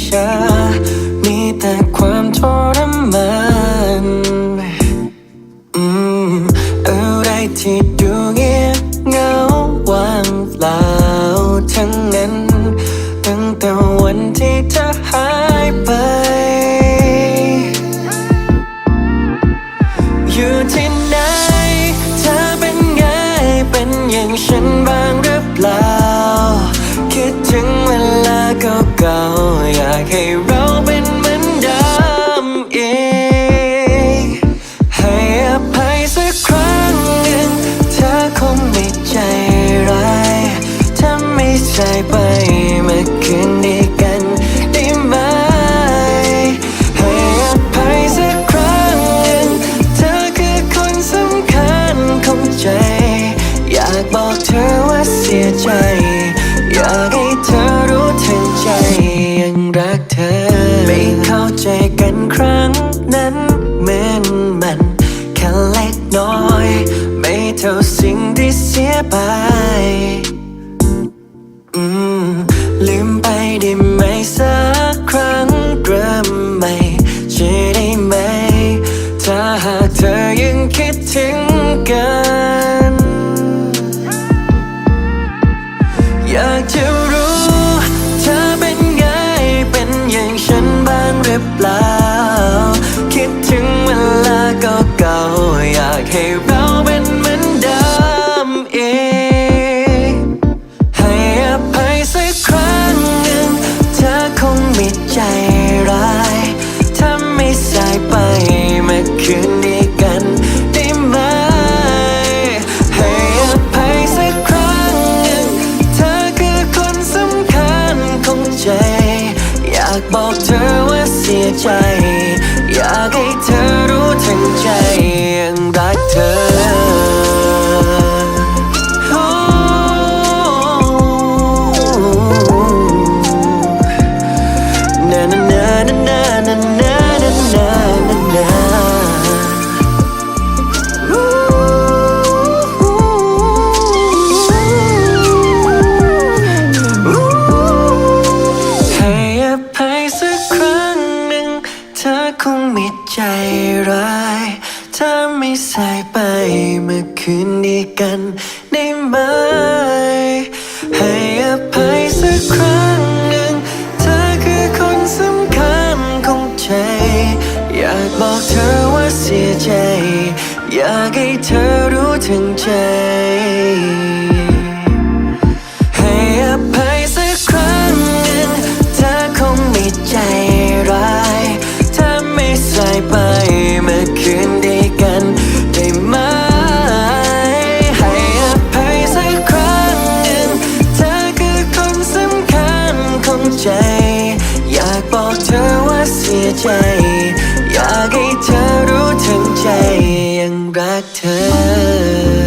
ชามีแต่ความทรมานอืมอะไรที่ดูเงียบเงาว่างเปล่าทั้งนั้น ตั้งแต่วันที่เธอหายไป อยู่ที่ไหนเธอเป็นไง เป็นอย่างฉันบ้างหรือเปล่า คิดถึงเวลาเก่า อยากให้เราเป็นเหมือนเดิมอีก ให้อภัยสักครั้งหนึ่งเธอคงไม่ใจร้ายถ้าไม่ใช่ไปเมื่อคืนนี้กันได้ไหม ให้อภัยสักครั้งหนึ่งเธอคือคนสำคัญของใจ อยากบอกเธอว่าเสียใจ อยาก ไป อืม ลืมไปได้ไหมสักครั้งเริ่มใหม่ใช่ได้ไหม ถ้าหากเธอยังคิดถึงกัน อยากจะรู้ เธอเป็นไง เป็นอย่างฉันบ้างหรือเปล่า คิดถึงเวลาเก่าๆอยากให้ บอกเธอว่าเสียใจ อยากให้เธอรู้ทั้งใจยังรักเธอ คงไม่ใจร้ายถ้าไม่สายไปเมื่อคืนนี้กันได้ไหม ให้อภัยสักครั้งหนึ่งเธอคือคนสำคัญของใจ อยากบอกเธอว่าเสียใจ อยากให้เธอ ใจ อยากบอกเธอว่าเสียใจ อยากให้เธอรู้ทั้งใจยังรักเธอ